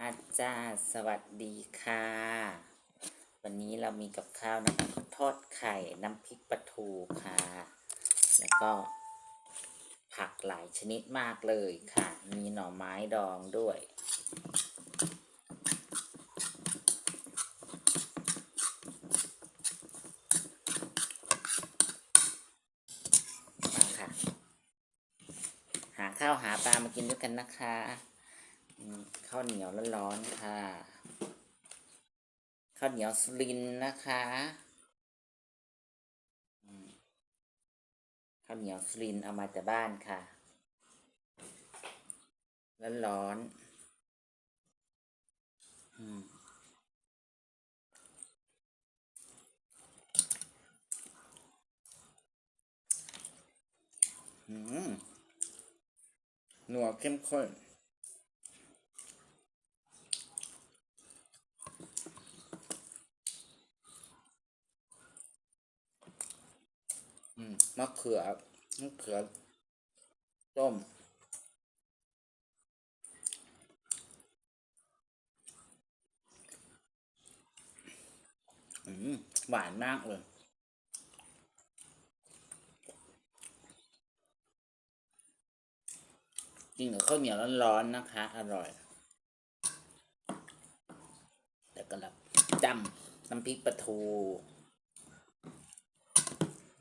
มาจ้า สวัสดีค่ะ วันนี้เรามีกับข้าวนะคะทอดไข่น้ำพริกปลาทูค่ะ แล้วก็ผักหลายชนิดมากเลยค่ะ มีหน่อไม้ดองด้วย มาค่ะ หาข้าวหาปลามากินด้วยกันนะคะ ข้าวเหนียวร้อนๆค่ะ ข้าวเหนียวสุรินนะคะข้าวเหนียวสุรินเอามาจากบ้านค่ะ ร้อนๆอืมอืมนัวเข้มข้น อื มะเขือมะเขือต้มอืมหวานมากเลยกินกับข้าวเหนียวร้อนๆนะคะ อร่อยแล้วก็แบบจำน้ำพริกปลาทู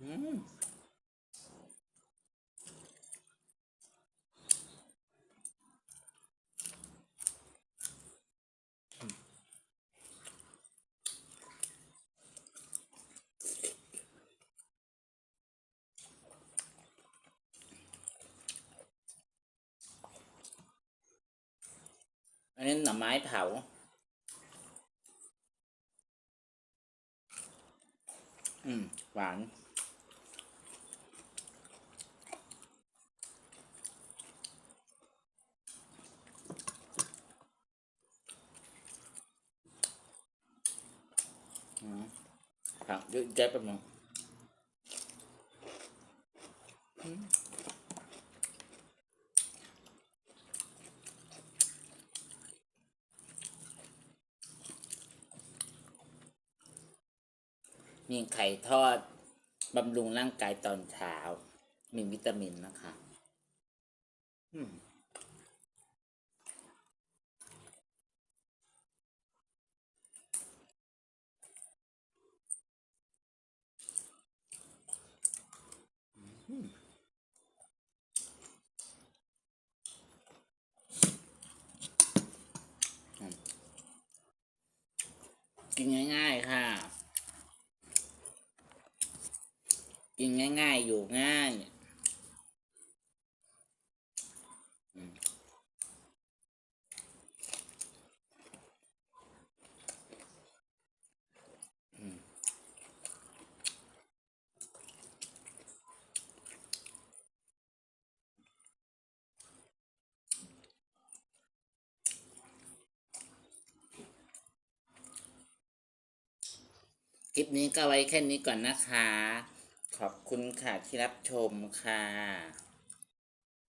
อืม นนี้หน่อไม้เผา อืม หวาน อืมผักเยอะแยะไปหมดอืม มีไข่ทอดบำรุงร่างกายตอนเช้า มีวิตามินนะคะ อืมกินง่าย ๆ ค่ะ กินง่ายๆ อยู่ง่ายคลิปนี้ก็ไว้แค่นี้ก่อนนะคะ ขอบคุณค่ะที่รับชมค่ะ